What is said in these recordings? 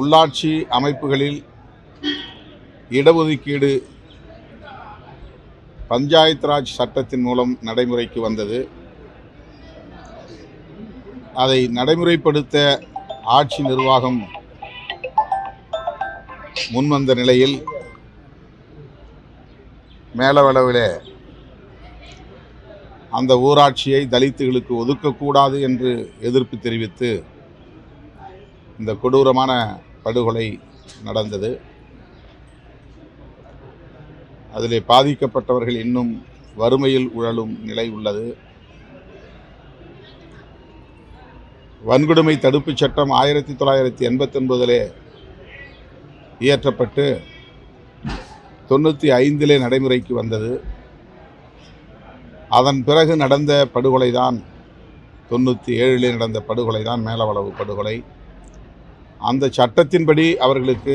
உள்ளாட்சி அமைப்புகளில் இடஒதுக்கீடு பஞ்சாயத் ராஜ் சட்டத்தின் மூலம் நடைமுறைக்கு வந்தது. அதை நடைமுறைப்படுத்த ஆட்சி நிர்வாகம் முன்வந்த நிலையில் மேலவளவில் அந்த ஊராட்சியை தலித்துகளுக்கு ஒதுக்கக்கூடாது என்று எதிர்ப்பு தெரிவித்து இந்த கொடூரமான படுகொலை நடந்தது. அதிலே பாதிக்கப்பட்டவர்கள் இன்னும் வறுமையில் உழலும் நிலை உள்ளது. வன்கொடுமை தடுப்புச் சட்டம் ஆயிரத்தி தொள்ளாயிரத்தி எண்பத்தி ஒன்பதிலே இயற்றப்பட்டு தொண்ணூற்றி ஐந்திலே நடைமுறைக்கு வந்தது. அதன் பிறகு நடந்த படுகொலை தான் தொண்ணூற்றி ஏழிலே நடந்த படுகொலை தான் மேலவளவு படுகொலை. அந்த சட்டத்தின்படி அவர்களுக்கு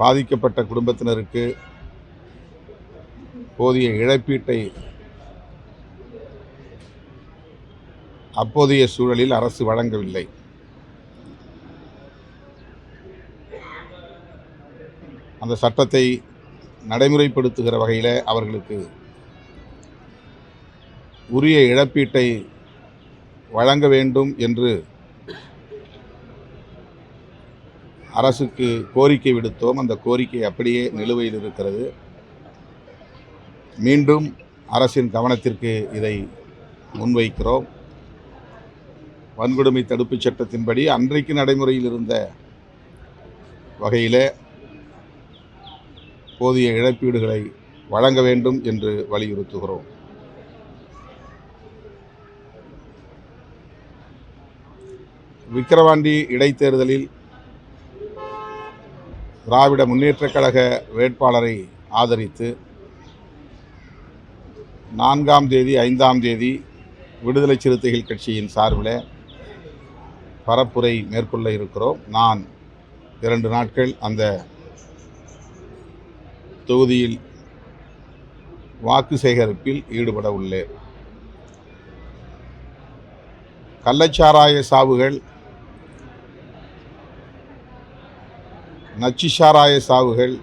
பாதிக்கப்பட்ட குடும்பத்தினருக்கு போதிய இழப்பீட்டை அப்போதைய சூழலில் அரசு வழங்கவில்லை. அந்த சட்டத்தை நடைமுறைப்படுத்துகிற வகையில் அவர்களுக்கு உரிய இழப்பீட்டை வழங்க வேண்டும் என்று அரசுக்கு கோரிக்கை விடுத்தோம். அந்த கோரிக்கை அப்படியே நிலுவையில் இருக்கிறது. மீண்டும் அரசின் கவனத்திற்கு இதை முன்வைக்கிறோம். வன்கொடுமை தடுப்புச் சட்டத்தின்படி அன்றைக்கு நடைமுறையில் இருந்த வகையிலே போதிய இழப்பீடுகளை வழங்க வேண்டும் என்று வலியுறுத்துகிறோம். விக்கிரவாண்டி இடைத்தேர்தலில் திராவிட முன்னேற்றக் கழக வேட்பாளரை ஆதரித்து நான்காம் தேதி ஐந்தாம் தேதி விடுதலை சிறுத்தைகள் கட்சியின் சார்பில் பரப்புரை மேற்கொள்ள இருக்கிறோம். நான் இரண்டு நாட்கள் அந்த தொகுதியில் வாக்கு சேகரிப்பில் ஈடுபட உள்ளேன். கள்ளச்சாராய சாவுகள் நச்சு சாராய சாவுகள்.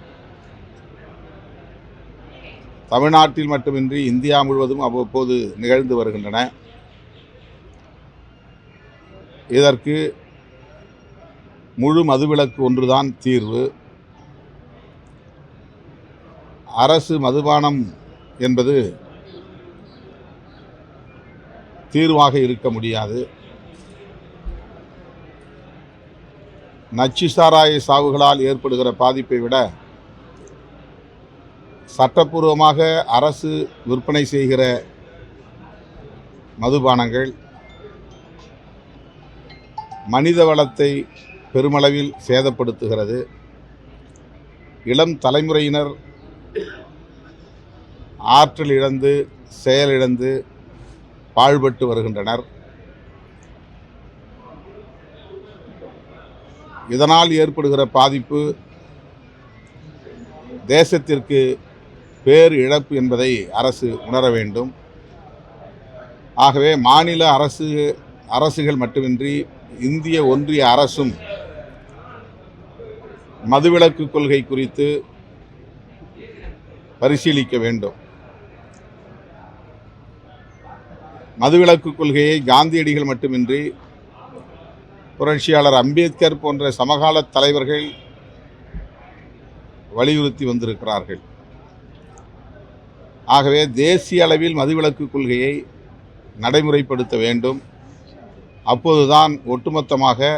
தமிழ்நாட்டில் மட்டுமின்றி இந்தியா முழுவதும் அவ்வப்போது நிகழ்ந்து வருகின்றன. இதற்கு முழு மதுவிலக்கு ஒன்றுதான் தீர்வு. அரசு மதுபானம் என்பது தீர்வாக இருக்க முடியாது. நச்சு சாராய சாவுகளால் ஏற்படுகிற பாதிப்பை விட சட்டப்பூர்வமாக அரசு விற்பனை செய்கிற மதுபானங்கள் மனித வளத்தை பெருமளவில் சேதப்படுத்துகிறது. இளம் தலைமுறையினர் ஆற்றல் இழந்து செயலிழந்து பாழ்பட்டு வருகின்றனர். இதனால் ஏற்படுகிற பாதிப்பு தேசத்திற்கு பேர் இழப்பு என்பதை அரசு உணர வேண்டும். ஆகவே மாநில அரசு அரசுகள் மட்டுமின்றி இந்திய ஒன்றிய அரசும் மதுவிலக்கு கொள்கை குறித்து பரிசீலிக்க வேண்டும். மதுவிலக்கு கொள்கையை காந்தியடிகள் மட்டுமின்றி புரட்சியாளர் அம்பேத்கர் போன்ற சமகால தலைவர்கள் வலியுறுத்தி வந்திருக்கிறார்கள். ஆகவே தேசிய அளவில் மதுவிலக்கு கொள்கையை நடைமுறைப்படுத்த வேண்டும். அப்போதுதான் ஒட்டுமொத்தமாக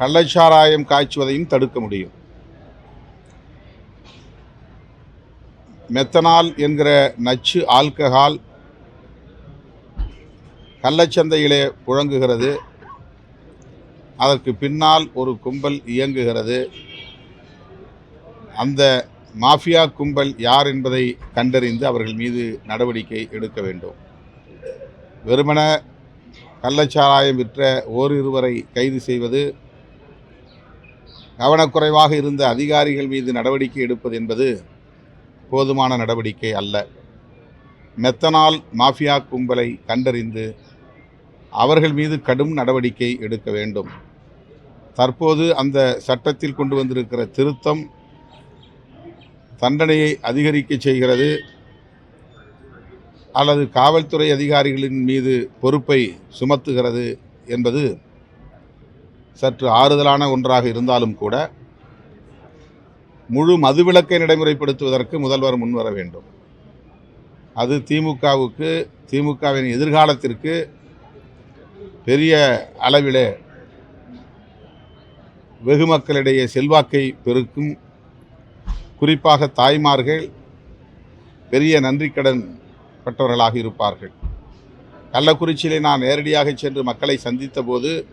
கள்ளச்சாராயம் காய்ச்சுவதையும் தடுக்க முடியும். மெத்தனால் என்கிற நச்சு ஆல்கஹால் கள்ளச்சந்தையிலே புழங்குகிறது. அதற்கு பின்னால் ஒரு கும்பல் இயங்குகிறது. அந்த மாஃபியா கும்பல் யார் என்பதை கண்டறிந்து அவர்கள் மீது நடவடிக்கை எடுக்க வேண்டும். வெறுமன கள்ளச்சாராயம் விற்ற ஓரிருவரை கைது செய்வது கவனக்குறைவாக இருந்த அதிகாரிகள் மீது நடவடிக்கை எடுப்பது என்பது போதுமான நடவடிக்கை அல்ல. மெத்தனால் மாஃபியா கும்பலை கண்டறிந்து அவர்கள் மீது கடும் நடவடிக்கை எடுக்க வேண்டும். தற்போது அந்த சட்டத்தில் கொண்டு வந்திருக்கிற திருத்தம் தண்டனையை அதிகரிக்க செய்கிறது. அல்லது காவல்துறை அதிகாரிகளின் மீது பொறுப்பை சுமத்துகிறது என்பது சற்று ஆறுதலான ஒன்றாக இருந்தாலும் கூட முழு மதுவிலக்கை நடைமுறைப்படுத்துவதற்கு முதல்வர் முன்வர வேண்டும். அது திமுகவுக்கு திமுகவின் எதிர்காலத்திற்கு பெரிய அளவிலே வெகு மக்களிடையே செல்வாக்கை பெருக்கும் குறிப்பாக தாய்மார்கள் பெரிய நன்றிக்கடன் பட்டவர்களாக இருப்பார்கள். கள்ளக்குறிச்சியிலே நான் நேரடியாக சென்று மக்களை சந்தித்த போது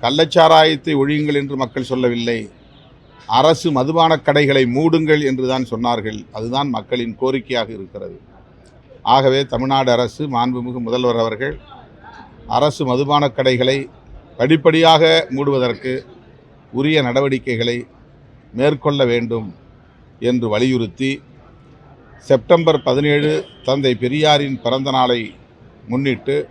கள்ளச்சாராயத்தை ஒழியுங்கள் என்று மக்கள் சொல்லவில்லை. அரசு மதுபானக் கடைகளை மூடுங்கள் என்று தான் சொன்னார்கள். அதுதான் மக்களின் கோரிக்கையாக இருக்கிறது. ஆகவே தமிழ்நாடு அரசு மாண்புமிகு முதல்வர் அவர்கள் அரசு மதுபானக் கடைகளை படிப்படியாக மூடுவதற்கு உரிய நடவடிக்கைகளை மேற்கொள்ள வேண்டும் என்று வலியுறுத்தி செப்டம்பர் பதினேழு தந்தை பெரியாரின் பிறந்த நாளை முன்னிட்டு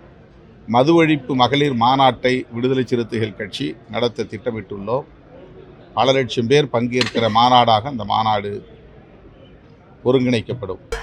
மது ஒழிப்பு மகளிர் மாநாட்டை விடுதலை சிறுத்தைகள் கட்சி நடத்த திட்டமிட்டுள்ளோம். பல லட்சம் பேர் பங்கேற்கிற மாநாடாக அந்த மாநாடு ஒருங்கிணைக்கப்படும்.